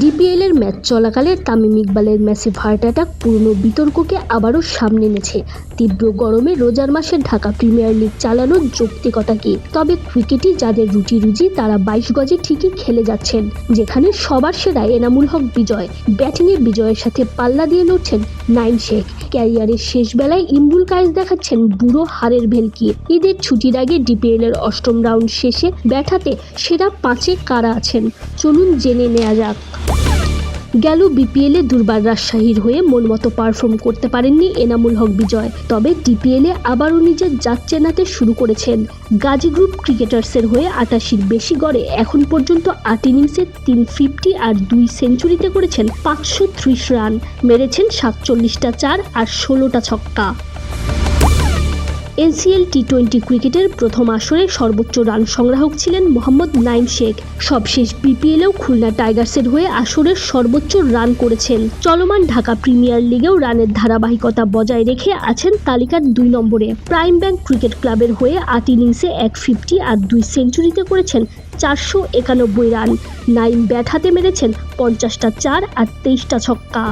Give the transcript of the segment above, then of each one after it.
DPL এর match চলাকালে তামিম ইকবালের ম্যাসিভ হার্ট অ্যাটাক পুরনো বিতর্ককে আবারও সামনে এনেছে। তীব্র গরমে রোজার মাসে ঢাকা প্রিমিয়ার লিগ চালানোর যৌক্তিকতা কি? তবে ক্রিকেটই যাদের রুটি রুচি তারা বাইশ গজে ঠিকই খেলে যাচ্ছেন, যেখানে সবার সেরা এনামুল হক বিজয়। ব্যাটিংয়ে বিজয়ের সাথে পাল্লা দিয়ে লড়ছেন নাইন শেখ। ক্যারিয়ারের শেষ বেলায় ইমরুল কায়েস দেখাচ্ছেন বুড়ো হারের ভেলকি। ঈদের ছুটির আগে ডিপিএল এর অষ্টম রাউন্ড শেষে ব্যাটাতে সেরা পাঁচে কারা আছেন? চলুন জেনে নেওয়া যাক। গেল বিপিএলে দুর্বার রাজশাহীর হয়ে মনমতো পারফর্ম করতে পারেননি এনামুল হক বিজয়। তবে ডিপিএলে আবারও নিজের জাত চেনাতে শুরু করেছেন। গাজী গ্রুপ ক্রিকেটার্সের হয়ে আটাশির বেশি গড়ে এখন পর্যন্ত আট ইনিংসে তিন ফিফটি আর দুই সেঞ্চুরিতে করেছেন পাঁচশো ত্রিশ রান মেরেছেন সাতচল্লিশটা চার আর ষোলোটা ছক্কা। এনসিএল টি টোয়েন্টি ক্রিকেটের প্রথম আসরে সর্বোচ্চ রান সংগ্রাহক ছিলেন মোহাম্মদ নাইম শেখ। সবশেষ বিপিএলেও খুলনা টাইগার্সের হয়ে আসরের সর্বোচ্চ রান করেছেন। চলমান ঢাকা প্রিমিয়ার লিগেও রানের ধারাবাহিকতা বজায় রেখে আছেন তালিকার দুই নম্বরে। প্রাইম ব্যাংক ক্রিকেট ক্লাবের হয়ে আট ইনিংসে এক ফিফটি আর দুই সেঞ্চুরিতে করেছেন চারশো একানব্বই রান। নাইম ব্যাট হাতে মেরেছেন পঞ্চাশটা চার আর তেইশটা ছক্কা।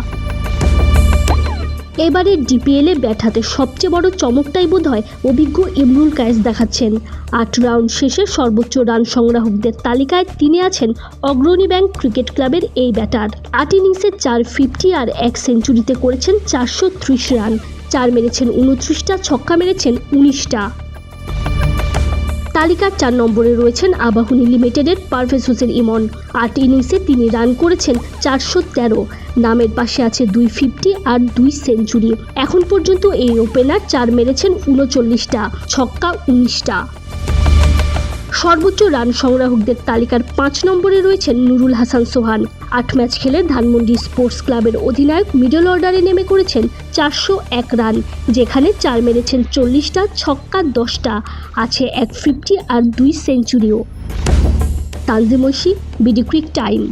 এবারে ডিপিএলে ব্যাট হাতে সবচেয়ে বড় চমকটাই বোধ হয় অভিজ্ঞ ইমরুল কায়েস দেখাচ্ছেন। আট রাউন্ড শেষে সর্বোচ্চ রান সংগ্রাহকদের তালিকায় তিনি আছেন অগ্রণী ব্যাংক ক্রিকেট ক্লাবের এই ব্যাটার। আট ইনিংসে চার ফিফটি আর এক সেঞ্চুরিতে করেছেন চারশো ত্রিশ রান। চার মেরেছেন উনত্রিশটা, ছক্কা মেরেছেন উনিশটা। তালিকার চার নম্বরে রয়েছেন আবাহনী লিমিটেডের পারভেজ হোসেন ইমন। আট ইনিংসে তিনি রান করেছেন চারশো তেরো। নামের পাশে আছে দুই ফিফটি আর দুই সেঞ্চুরি। এখন পর্যন্ত এই ওপেনার চার মেরেছেন উনচল্লিশটা, ছক্কা উনিশটা। সর্বোচ্চ রান সংগ্রাহকদের তালিকার পাঁচ নম্বরে রয়েছেন নুরুল হাসান সোহান। আট ম্যাচ খেলে ধানমন্ডি স্পোর্টস ক্লাবের অধিনায়ক মিডল অর্ডারে নেমে করেছেন চারশো এক রান, যেখানে চার মেরেছেন চল্লিশটা, ছক্কা দশটা, আছে এক ফিফটি আর দুই সেঞ্চুরিও। তানজিমসি বিডি ক্রিক টাইম।